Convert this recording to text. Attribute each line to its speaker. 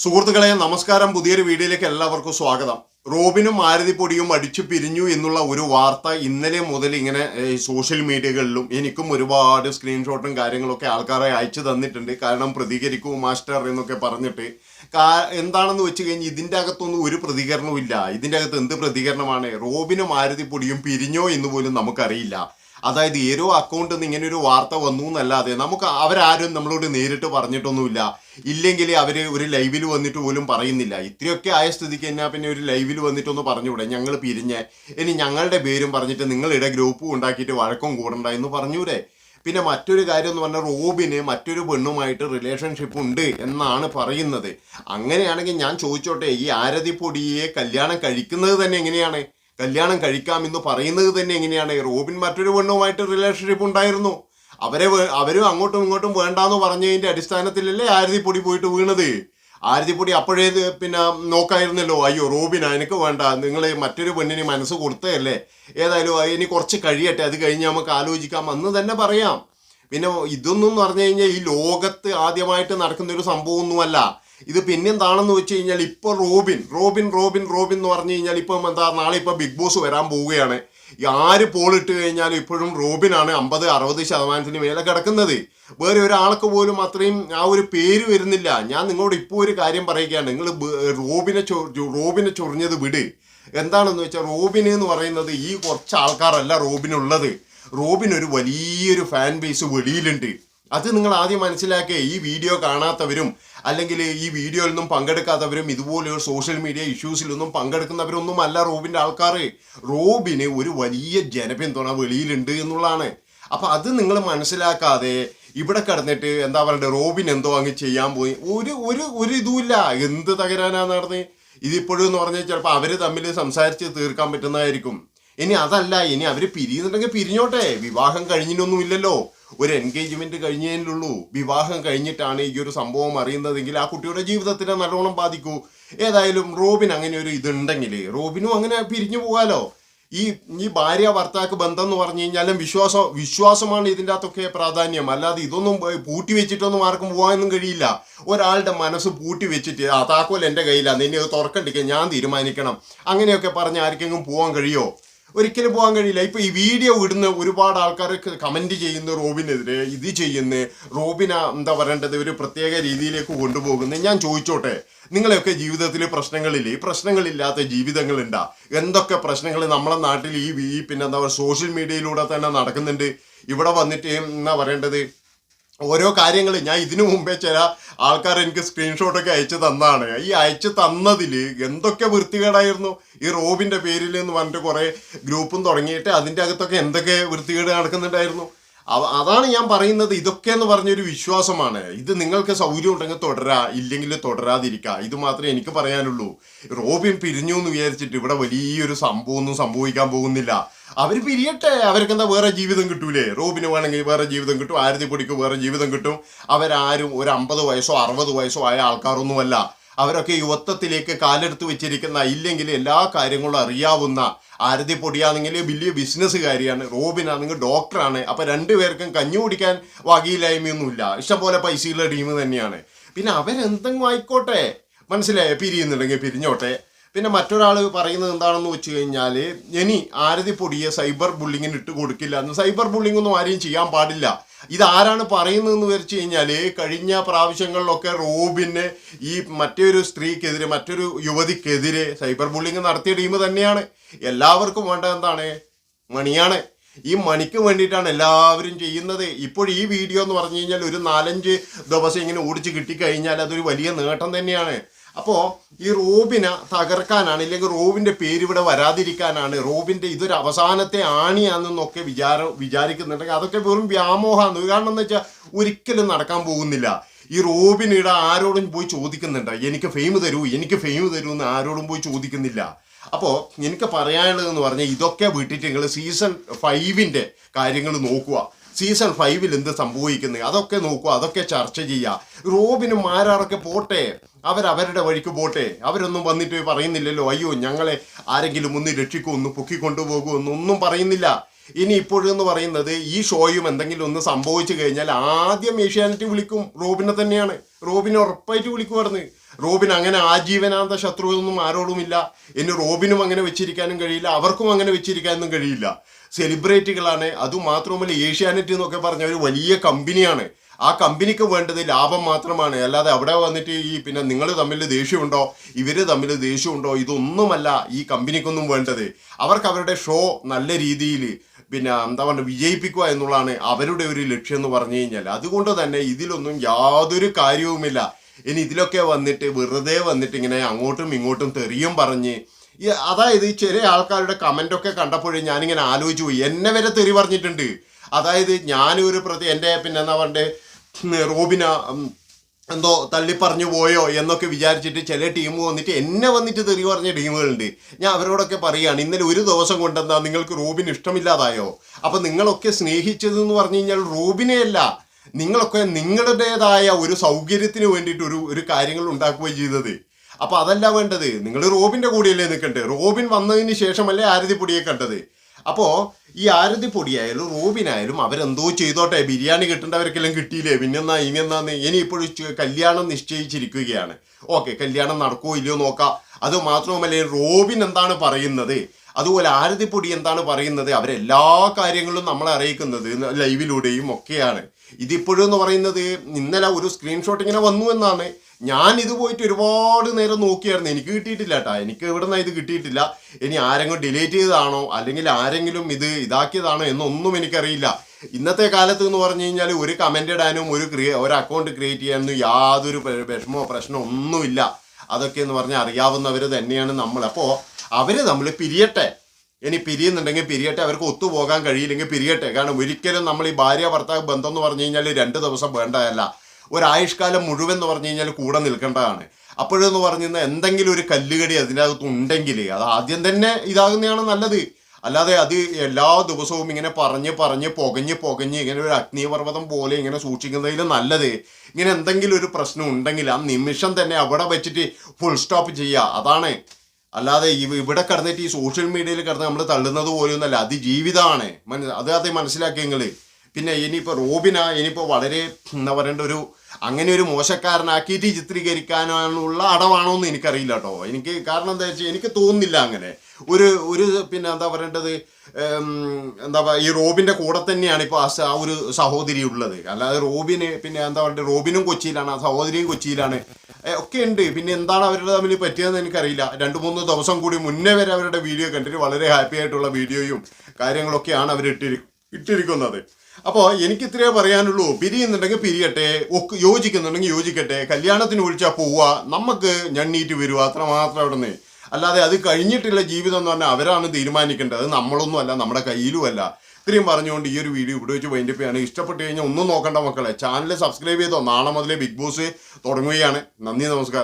Speaker 1: സുഹൃത്തുക്കളെ നമസ്കാരം. പുതിയൊരു വീഡിയോയിലേക്ക് എല്ലാവർക്കും സ്വാഗതം. റോബിനും മാരുതിപ്പൊടിയും അടിച്ചു പിരിഞ്ഞു എന്നുള്ള ഒരു വാർത്ത ഇന്നലെ മുതൽ ഇങ്ങനെ സോഷ്യൽ മീഡിയകളിലും എനിക്കും ഒരുപാട് സ്ക്രീൻഷോട്ടും കാര്യങ്ങളൊക്കെ ആൾക്കാരെ അയച്ചു തന്നിട്ടുണ്ട്. കാരണം പ്രതികരിക്കൂ മാസ്റ്റർ എന്നൊക്കെ പറഞ്ഞിട്ട്. എന്താണെന്ന് വെച്ച് കഴിഞ്ഞാൽ ഇതിന്റെ അകത്തൊന്നും ഒരു പ്രതികരണവും ഇല്ല. ഇതിന്റെ അകത്ത് എന്ത് പ്രതികരണമാണ്? റോബിനും മാരുതിപ്പൊടിയും പിരിഞ്ഞോ എന്ന് പോലും നമുക്കറിയില്ല. അതായത് ഏരോ അക്കൗണ്ടിൽ നിന്ന് ഇങ്ങനെ ഒരു വാർത്ത വന്നു എന്നല്ലാതെ നമുക്ക് അവരാരും നമ്മളോട് നേരിട്ട് പറഞ്ഞിട്ടൊന്നുമില്ല. ഇല്ലെങ്കിൽ അവർ ഒരു ലൈവിൽ വന്നിട്ട് പോലും പറയുന്നില്ല. ഇത്രയൊക്കെ ആയ സ്ഥിതിക്ക് എന്നാ പിന്നെ ഒരു ലൈവിൽ വന്നിട്ടൊന്ന് പറഞ്ഞുകൂടെ? ഞങ്ങൾ പിരിഞ്ഞ്. ഇനി ഞങ്ങളുടെ പേരും പറഞ്ഞിട്ട് നിങ്ങളുടെ ഗ്രൂപ്പും ഉണ്ടാക്കിയിട്ട് വഴക്കം കൂടണ്ട എന്ന് പറഞ്ഞൂടെ പിന്നെ മറ്റൊരു കാര്യം എന്ന് പറഞ്ഞാൽ റോബിന് മറ്റൊരു പെണ്ണുമായിട്ട് റിലേഷൻഷിപ്പ് ഉണ്ട് എന്നാണ് പറയുന്നത്. അങ്ങനെയാണെങ്കിൽ ഞാൻ ചോദിച്ചോട്ടെ ഈ ആരതി പൊടിയെ കല്യാണം കഴിക്കുന്നത് തന്നെ എങ്ങനെയാണ്? കല്യാണം കഴിക്കാമെന്ന് പറയുന്നത് തന്നെ എങ്ങനെയാണ്? റോബിൻ മറ്റൊരു പെണ്ണുമായിട്ട് റിലേഷൻഷിപ്പ് ഉണ്ടായിരുന്നു. അവരെ അവരും അങ്ങോട്ടും ഇങ്ങോട്ടും വേണ്ടാന്ന് പറഞ്ഞതിന്റെ അടിസ്ഥാനത്തിലല്ലേ ആരതിപ്പൊടി പോയിട്ട് വീണത്? ആരതിപ്പൊടി അപ്പോഴേ പിന്നെ നോക്കായിരുന്നല്ലോ. അയ്യോ റോബിൻ എനിക്ക് വേണ്ട. നിങ്ങൾ മറ്റൊരു പെണ്ണിന് മനസ്സ് കൊടുത്തതല്ലേ? ഏതായാലും ഇനി കുറച്ച് കഴിയട്ടെ. അത് കഴിഞ്ഞ് നമുക്ക് ആലോചിക്കാം. അന്ന് തന്നെ പറയാം. പിന്നെ ഇതൊന്നും പറഞ്ഞു കഴിഞ്ഞാൽ ഈ ലോകത്ത് ആദ്യമായിട്ട് നടക്കുന്ന ഒരു സംഭവമൊന്നുമല്ല. ഇത് പിന്നെന്താണെന്ന് വെച്ച് കഴിഞ്ഞാൽ ഇപ്പോൾ റോബിൻ റോബിൻ റോബിൻ റോബിൻ എന്ന് പറഞ്ഞു കഴിഞ്ഞാൽ ഇപ്പം എന്താ നാളെ ഇപ്പോൾ ബിഗ് ബോസ് വരാൻ പോവുകയാണ്. ആര് പോളിട്ട് കഴിഞ്ഞാൽ ഇപ്പോഴും റോബിനാണ് അമ്പത് അറുപത് ശതമാനത്തിന് മേലെ കിടക്കുന്നത്. വേറെ ഒരാൾക്ക് പോലും അത്രയും ആ ഒരു പേര് വരുന്നില്ല. ഞാൻ നിങ്ങളോട് ഇപ്പോൾ ഒരു കാര്യം പറയുകയാണ്. നിങ്ങൾ റോബിനെ റോബിനെ ചൊറിഞ്ഞത് വിട്. എന്താണെന്ന് വെച്ചാൽ റോബിന് എന്ന് പറയുന്നത് ഈ കുറച്ച് ആൾക്കാരല്ല റോബിനുള്ളത്. റോബിൻ ഒരു വലിയൊരു ഫാൻ ബേസ് വെളിയിലുണ്ട്. അത് നിങ്ങൾ ആദ്യം മനസ്സിലാക്കുക ഈ വീഡിയോ കാണാത്തവരും അല്ലെങ്കിൽ ഈ വീഡിയോയിലൊന്നും പങ്കെടുക്കാത്തവരും ഇതുപോലെ സോഷ്യൽ മീഡിയ ഇഷ്യൂസിലൊന്നും പങ്കെടുക്കുന്നവരൊന്നും അല്ല റോബിന്റെ ആൾക്കാർ റോബിന് ഒരു വലിയ ജനപിന്തുണ വെളിയിലുണ്ട് എന്നുള്ളതാണ്. അപ്പം അത് നിങ്ങൾ മനസ്സിലാക്കാതെ ഇവിടെ കിടന്നിട്ട് എന്താ പറയുക റോബിൻ എന്തോ അങ്ങ് ചെയ്യാൻ പോയി. ഒരു ഒരു ഒരു ഇതുമില്ല. എന്ത് തകരാനാണ് നടന്നത് ഇതിപ്പോഴും എന്ന് പറഞ്ഞാൽ ചിലപ്പോൾ അവർ തമ്മിൽ സംസാരിച്ച് തീർക്കാൻ പറ്റുന്നതായിരിക്കും. ഇനി അതല്ല ഇനി അവർ പിരിയുന്നുണ്ടെങ്കിൽ പിരിഞ്ഞോട്ടെ. വിവാഹം കഴിഞ്ഞിട്ടൊന്നും ഇല്ലല്ലോ ഒരു എൻഗേജ്മെന്റ് കഴിഞ്ഞതിലുള്ളൂ വിവാഹം കഴിഞ്ഞിട്ടാണ് ഈ ഒരു സംഭവം അറിയുന്നതെങ്കിൽ ആ കുട്ടിയുടെ ജീവിതത്തിനെ നല്ലോണം ബാധിക്കൂ. ഏതായാലും റോബിൻ അങ്ങനെ ഒരു ഇതുണ്ടെങ്കിൽ റോബിനും അങ്ങനെ പിരിഞ്ഞു പോകാലോ? ഈ ഈ ഭാര്യ ഭർത്താക്ക് ബന്ധം എന്ന് പറഞ്ഞു കഴിഞ്ഞാലും വിശ്വാസം വിശ്വാസമാണ് ഇതിന്റെ അകത്തൊക്കെ പ്രാധാന്യം. അല്ലാതെ ഇതൊന്നും പൂട്ടി വെച്ചിട്ടൊന്നും ആർക്കും പോകാനൊന്നും കഴിയില്ല. ഒരാളുടെ മനസ്സ് പൂട്ടി വെച്ചിട്ട് ആ താക്കോൽ എന്റെ കയ്യിലാണ് നിന്നെ അത് തുറക്കണ്ടിരിക്കാൻ ഞാൻ തീരുമാനിക്കണം. അങ്ങനെയൊക്കെ പറഞ്ഞ് ആർക്കെങ്കിലും പോകാൻ കഴിയോ? ഒരിക്കലും പോകാൻ കഴിയില്ല. ഇപ്പൊ ഈ വീഡിയോ ഇടുന്ന ഒരുപാട് ആൾക്കാർ കമന്റ് ചെയ്യുന്ന റോബിനെതിരെ ഇത് ചെയ്യുന്ന റോബിന എന്താ പറയേണ്ടത് ഒരു പ്രത്യേക രീതിയിലേക്ക് കൊണ്ടുപോകുന്നത് ഞാൻ ചോദിച്ചോട്ടെ. നിങ്ങളെയൊക്കെ ജീവിതത്തിൽ പ്രശ്നങ്ങളില്ലേ? ഈ പ്രശ്നങ്ങളില്ലാത്ത ജീവിതങ്ങളുണ്ടാ? എന്തൊക്കെ പ്രശ്നങ്ങൾ നമ്മളെ നാട്ടിൽ ഈ പിന്നെ എന്താ പറയുക സോഷ്യൽ മീഡിയയിലൂടെ തന്നെ നടക്കുന്നുണ്ട്? ഇവിടെ വന്നിട്ട് എന്നാ പറയേണ്ടത്? ഓരോ കാര്യങ്ങൾ ഞാൻ ഇതിനു മുമ്പേ ചില ആൾക്കാർ എനിക്ക് സ്ക്രീൻഷോട്ടൊക്കെ അയച്ചു തന്നാണ്. ഈ അയച്ചു തന്നതിൽ എന്തൊക്കെ വൃത്തികേടായിരുന്നു? ഈ റോബിന്റെ പേരിൽ എന്ന് പറഞ്ഞിട്ട് കുറേ ഗ്രൂപ്പും തുടങ്ങിയിട്ട് അതിന്റെ അകത്തൊക്കെ എന്തൊക്കെ വൃത്തികേട് നടക്കുന്നുണ്ടായിരുന്നു? അതാണ് ഞാൻ പറയുന്നത്. ഇതൊക്കെ എന്ന് പറഞ്ഞൊരു വിശ്വാസമാണ്. ഇത് നിങ്ങൾക്ക് സൗകര്യം ഉണ്ടെങ്കിൽ തുടരാ ഇല്ലെങ്കിൽ തുടരാതിരിക്കുക ഇത് മാത്രമേ എനിക്ക് പറയാനുള്ളൂ. റോബിൻ പിരിഞ്ഞു എന്ന് വിചാരിച്ചിട്ട് ഇവിടെ വലിയൊരു സംഭവമൊന്നും സംഭവിക്കാൻ പോകുന്നില്ല. അവർ പിരിയട്ടെ. അവർക്ക് എന്താ വേറെ ജീവിതം കിട്ടൂലേ? റോബിന് വേണമെങ്കിൽ വേറെ ജീവിതം കിട്ടും. ആരതി പൊടിക്ക് വേറെ ജീവിതം കിട്ടും. അവരാരും ഒരു അമ്പത് വയസ്സോ അറുപത് വയസ്സോ ആയ ആൾക്കാരൊന്നുമല്ല. അവരൊക്കെ യുവത്വത്തിലേക്ക് കാലെടുത്ത് വെച്ചിരിക്കുന്ന ഇല്ലെങ്കിൽ എല്ലാ കാര്യങ്ങളും അറിയാവുന്ന ആരതി പൊടിയാണെങ്കിൽ വലിയ ബിസിനസ്സുകാരിയാണ് റോബിനാണെങ്കിൽ ഡോക്ടറാണ്. അപ്പൊ രണ്ടുപേർക്കും കഞ്ഞു കുടിക്കാൻ വകയില്ലായ്മയൊന്നുമില്ല. ഇഷ്ടംപോലെ പൈസയുള്ള ടീം തന്നെയാണ്. പിന്നെ അവരെന്തെങ്കിലും ആയിക്കോട്ടെ. മനസ്സിലായോ? പിരിയുന്നുണ്ടെങ്കിൽ പിരിഞ്ഞോട്ടെ. പിന്നെ മറ്റൊരാൾ പറയുന്നത് എന്താണെന്ന് വെച്ച് കഴിഞ്ഞാൽ ഇനി ആരതി പൊടിയെ സൈബർ ബുള്ളിങ്ങിന് ഇട്ട് കൊടുക്കില്ല എന്ന്. സൈബർ ബുള്ളിംഗ് ഒന്നും ആരെയും ചെയ്യാൻ പാടില്ല. ഇത് ആരാണ് പറയുന്നതെന്ന് വെച്ച് കഴിഞ്ഞാൽ കഴിഞ്ഞ പ്രാവശ്യങ്ങളിലൊക്കെ റോബിന് ഈ മറ്റൊരു സ്ത്രീക്കെതിരെ മറ്റൊരു യുവതിക്കെതിരെ സൈബർ ബുള്ളിങ് നടത്തിയ ടീം തന്നെയാണ്. എല്ലാവർക്കും വേണ്ട എന്താണ്? മണിയാണ്. ഈ മണിക്ക് വേണ്ടിയിട്ടാണ് എല്ലാവരും ചെയ്യുന്നത്. ഇപ്പോൾ ഈ വീഡിയോ എന്ന് പറഞ്ഞു കഴിഞ്ഞാൽ ഒരു നാലഞ്ച് ദിവസം ഇങ്ങനെ ഓടിച്ച് കിട്ടിക്കഴിഞ്ഞാൽ അതൊരു വലിയ നേട്ടം തന്നെയാണ്. അപ്പോൾ ഈ റോബിനെ തകർക്കാനാണ് ഇല്ലെങ്കിൽ റോബിന്റെ പേര് ഇവിടെ വരാതിരിക്കാനാണ് റോബിന്റെ ഇതൊരു അവസാനത്തെ ആണിയാണെന്നൊക്കെ വിചാരം വിചാരിക്കുന്നുണ്ടെങ്കിൽ അതൊക്കെ വെറും വ്യാമോഹമാണ്. കാരണം എന്ന് വെച്ചാൽ ഒരിക്കലും നടക്കാൻ പോകുന്നില്ല. ഈ റോബിനിടെ ആരോടും പോയി ചോദിക്കുന്നുണ്ട്. എനിക്ക് ഫെയിം തരൂ എനിക്ക് ഫെയിം തരൂ എന്ന് ആരോടും പോയി ചോദിക്കുന്നില്ല. അപ്പോൾ എനിക്ക് പറയാനുള്ളതെന്ന് പറഞ്ഞാൽ ഇതൊക്കെ വിട്ടിട്ട് നിങ്ങൾ സീസൺ ഫൈവിന്റെ കാര്യങ്ങൾ നോക്കുക. സീസൺ ഫൈവിൽ എന്ത് സംഭവിക്കുന്നത് അതൊക്കെ നോക്കുക അതൊക്കെ ചർച്ച ചെയ്യുക റോബിനും മാരാറൊക്കെ പോട്ടെ? അവരവരുടെ വഴിക്ക് പോട്ടെ? അവരൊന്നും വന്നിട്ട് പറയുന്നില്ലല്ലോ അയ്യോ ഞങ്ങളെ ആരെങ്കിലും ഒന്ന് രക്ഷിക്കൂ ഒന്ന് പൊക്കിക്കൊണ്ടുപോകൂ എന്നൊന്നും പറയുന്നില്ല. ഇനി ഇപ്പോഴെന്ന് പറയുന്നത് ഈ ഷോയും എന്തെങ്കിലും ഒന്ന് സംഭവിച്ചു കഴിഞ്ഞാൽ ആദ്യം ഏഷ്യാനെറ്റ് വിളിക്കും റോബിനെ തന്നെയാണ്. റോബിനെ ഉറപ്പായിട്ട് വിളിക്കുമായിരുന്നു റോബിൻ അങ്ങനെ ആജീവനാന്ത ശത്രുവൊന്നും ആരോടുമില്ല. ഇനി റോബിനും അങ്ങനെ വെച്ചിരിക്കാനും കഴിയില്ല അവർക്കും അങ്ങനെ വെച്ചിരിക്കാനൊന്നും കഴിയില്ല. സെലിബ്രിറ്റികളാണ് അതുമാത്രമല്ല ഏഷ്യാനെറ്റ് എന്നൊക്കെ പറഞ്ഞ ഒരു വലിയ കമ്പനിയാണ് ആ കമ്പനിക്ക് വേണ്ടത് ലാഭം മാത്രമാണ്. അല്ലാതെ അവിടെ വന്നിട്ട് ഈ പിന്നെ നിങ്ങൾ തമ്മിൽ ദേഷ്യമുണ്ടോ? ഇവർ തമ്മിൽ ദേഷ്യമുണ്ടോ? ഇതൊന്നുമല്ല ഈ കമ്പനിക്കൊന്നും വേണ്ടത്. അവർക്ക് അവരുടെ ഷോ നല്ല രീതിയിൽ പിന്നെ എന്താ പറയുക വിജയിപ്പിക്കുക എന്നുള്ളതാണ് അവരുടെ ഒരു ലക്ഷ്യം എന്ന് പറഞ്ഞു കഴിഞ്ഞാൽ. അതുകൊണ്ട് തന്നെ ഇതിലൊന്നും യാതൊരു കാര്യവുമില്ല. ഇനി ഇതിലൊക്കെ വന്നിട്ട് വെറുതെ വന്നിട്ട് ഇങ്ങനെ അങ്ങോട്ടും ഇങ്ങോട്ടും തെറിയും പറഞ്ഞ് അതായത് ഈ ചെറിയ ആൾക്കാരുടെ കമന്റൊക്കെ കണ്ടപ്പോഴേ ഞാനിങ്ങനെ ആലോചിച്ചു പോയി. എന്നെ വരെ തെറി പറഞ്ഞിട്ടുണ്ട്. അതായത് ഞാനൊരു പ്രതി എന്റെ പിന്നെ എന്താ പറഞ്ഞത് റോബിന എന്തോ തള്ളിപ്പറഞ്ഞു പോയോ എന്നൊക്കെ വിചാരിച്ചിട്ട് ചില ടീം വന്നിട്ട് എന്നെ വന്നിട്ട് തെറി പറഞ്ഞ ടീമുകളുണ്ട്. ഞാൻ അവരോടൊക്കെ പറയുകയാണ് ഇന്നലെ ഒരു ദിവസം കൊണ്ടെന്താ നിങ്ങൾക്ക് റോബിൻ ഇഷ്ടമില്ലാതായോ? അപ്പം നിങ്ങളൊക്കെ സ്നേഹിച്ചത് എന്ന് പറഞ്ഞു കഴിഞ്ഞാൽ റോബിനെയല്ല. നിങ്ങളൊക്കെ നിങ്ങളുടേതായ ഒരു സൗകര്യത്തിന് വേണ്ടിയിട്ട് ഒരു ഒരു കാര്യങ്ങൾ ഉണ്ടാക്കുകയും ചെയ്തത്. അപ്പൊ അതല്ല വേണ്ടത്. നിങ്ങൾ റോബിന്റെ കൂടെയല്ലേ നിൽക്കണ്ടേ റോബിൻ വന്നതിന് ശേഷമല്ലേ ആരതി പൊടിയെ കണ്ടത്. അപ്പോ ഈ ആരതി പൊടിയായാലും റോബിനായാലും അവരെന്തോ ചെയ്തോട്ടെ. ബിരിയാണി കിട്ടേണ്ടവർക്കെല്ലാം കിട്ടിയില്ലേ? പിന്നെന്നാ ഇനിയെന്നാന്ന്. ഇനി ഇപ്പോഴും കല്യാണം നിശ്ചയിച്ചിരിക്കുകയാണ്. ഓക്കെ കല്യാണം നടക്കുമോ ഇല്ലയോ നോക്കാം. അത് മാത്രവുമല്ല റോബിൻ എന്താണ് പറയുന്നത്? അതുപോലെ ആരതിപ്പൊടി എന്താണ് പറയുന്നത്? അവരെല്ലാ കാര്യങ്ങളും നമ്മളെ അറിയിക്കുന്നത് ലൈവിലൂടെയും ഒക്കെയാണ്. ഇതിപ്പോഴും എന്ന് പറയുന്നത് ഇന്നലെ ഒരു സ്ക്രീൻഷോട്ട് ഇങ്ങനെ വന്നു എന്നാണ്. ഞാൻ ഇത് പോയിട്ട് ഒരുപാട് നേരം നോക്കിയായിരുന്നു. എനിക്ക് കിട്ടിയിട്ടില്ല കേട്ടോ എനിക്ക് ഇവിടെ നിന്ന് ഇത് കിട്ടിയിട്ടില്ല? ഇനി ആരെങ്കിലും ഡിലീറ്റ് ചെയ്തതാണോ? അല്ലെങ്കിൽ ആരെങ്കിലും ഇത് ഇതാക്കിയതാണോ എന്നൊന്നും എനിക്കറിയില്ല. ഇന്നത്തെ കാലത്ത് എന്ന് പറഞ്ഞു കഴിഞ്ഞാൽ ഒരു കമന്റ് ഇടാനും ഒരു ക്രിയ ഒരു അക്കൗണ്ട് ക്രിയേറ്റ് ചെയ്യാനൊന്നും യാതൊരു വിഷമോ പ്രശ്നമോ ഒന്നുമില്ല. അതൊക്കെ എന്ന് പറഞ്ഞാൽ അറിയാവുന്നവർ തന്നെയാണ് നമ്മൾ അപ്പോൾ അവർ നമ്മൾ പിരിയട്ടെ. ഇനി പിരിയുന്നുണ്ടെങ്കിൽ പിരിയട്ടെ അവർക്ക് ഒത്തുപോകാൻ കഴിയില്ലെങ്കിൽ പിരിയട്ടെ. കാരണം ഒരിക്കലും നമ്മൾ ഈ ഭാര്യ ഭർത്താവ് ബന്ധം എന്ന് പറഞ്ഞു കഴിഞ്ഞാൽ രണ്ട് ദിവസം വേണ്ടതല്ല. ഒരായുഷ്കാലം മുഴുവൻ എന്ന് പറഞ്ഞു കഴിഞ്ഞാൽ കൂടെ നിൽക്കേണ്ടതാണ്. അപ്പോഴെന്ന് പറഞ്ഞു കഴിഞ്ഞാൽ എന്തെങ്കിലും ഒരു കല്ലുകടി അതിനകത്ത് ഉണ്ടെങ്കിൽ അത് ആദ്യം തന്നെ ഇതാകുന്നതാണ് നല്ലത്. അല്ലാതെ അത് എല്ലാ ദിവസവും ഇങ്ങനെ പറഞ്ഞ് പറഞ്ഞ് പുകഞ്ഞ് പുകഞ്ഞ് ഇങ്ങനെ ഒരു അഗ്നിപർവതം പോലെ ഇങ്ങനെ സൂക്ഷിക്കുന്നതിൽ നല്ലത്. ഇങ്ങനെ എന്തെങ്കിലും ഒരു പ്രശ്നം ഉണ്ടെങ്കിൽ ആ നിമിഷം തന്നെ അവിടെ വെച്ചിട്ട് ഫുൾ സ്റ്റോപ്പ് ചെയ്യുക. അതാണ് അല്ലാതെ ഇവ- ഇവിടെ കിടന്നിട്ട് ഈ സോഷ്യൽ മീഡിയയിൽ കിടന്ന് നമ്മൾ തള്ളുന്നത് പോലെയൊന്നല്ല അത് ജീവിതമാണ് മന- അത് അത് മനസ്സിലാക്കി നിങ്ങൾ പിന്നെ ഇനിയിപ്പോൾ റോബിന ഇനിയിപ്പോൾ വളരെ എന്താ പറയേണ്ട ഒരു അങ്ങനെ ഒരു മോശക്കാരനാക്കിയിട്ട് ചിത്രീകരിക്കാനുള്ള അടവാണോ എന്ന് എനിക്കറിയില്ല കേട്ടോ. എനിക്ക് കാരണം എന്താ വെച്ചാൽ എനിക്ക് തോന്നുന്നില്ല അങ്ങനെ. ഒരു ഒരു പിന്നെ എന്താ പറയേണ്ടത് എന്താ പറയുക ഈ റോബിന്റെ കൂടെ തന്നെയാണ് ഇപ്പോൾ ആ ഒരു സഹോദരി ഉള്ളത്. അല്ലാതെ റോബിന് പിന്നെ എന്താ പറയുക റോബിനും കൊച്ചിയിലാണ് ആ സഹോദരിയും കൊച്ചിയിലാണ്. ഒക്കെ ഉണ്ട്. പിന്നെ എന്താണ് അവരുടെ തമ്മിൽ പറ്റിയതെന്ന് എനിക്കറിയില്ല. രണ്ട് മൂന്ന് ദിവസം കൂടി മുന്നേ വരെ അവരുടെ വീഡിയോ കണ്ടിട്ട് വളരെ ഹാപ്പി ആയിട്ടുള്ള വീഡിയോയും കാര്യങ്ങളൊക്കെയാണ് അവർ ഇട്ടിരി ഇട്ടിരിക്കുന്നത്. അപ്പോൾ എനിക്ക് ഇത്രയേ പറയാനുള്ളൂ. പിരിയുന്നുണ്ടെങ്കിൽ പിരിയട്ടെ ഒക്കെ യോജിക്കുന്നുണ്ടെങ്കിൽ യോജിക്കട്ടെ കല്യാണത്തിന് വിളിച്ചാൽ പോവുക നമുക്ക് ഞണ്ണീറ്റ് വരിക അത്ര മാത്രം അവിടെ നിന്ന് അല്ലാതെ അത് കഴിഞ്ഞിട്ടുള്ള ജീവിതം എന്ന് പറഞ്ഞാൽ അവരാണ് തീരുമാനിക്കേണ്ടത്. നമ്മളൊന്നും അല്ല നമ്മുടെ കയ്യിലും അല്ല ഇത്രയും പറഞ്ഞുകൊണ്ട് ഈ ഒരു വീഡിയോ ഇവിടെ വെച്ച് വൈൻഡപ്പ് ഇഷ്ടപ്പെട്ട് കഴിഞ്ഞാൽ ഒന്നും നോക്കണ്ട മക്കളെ. ചാനൽ സബ്സ്ക്രൈബ് ചെയ്തോ. നാളെ മുതലേ ബിഗ് ബോസ് തുടങ്ങുകയാണ്. നന്ദി നമസ്കാരം.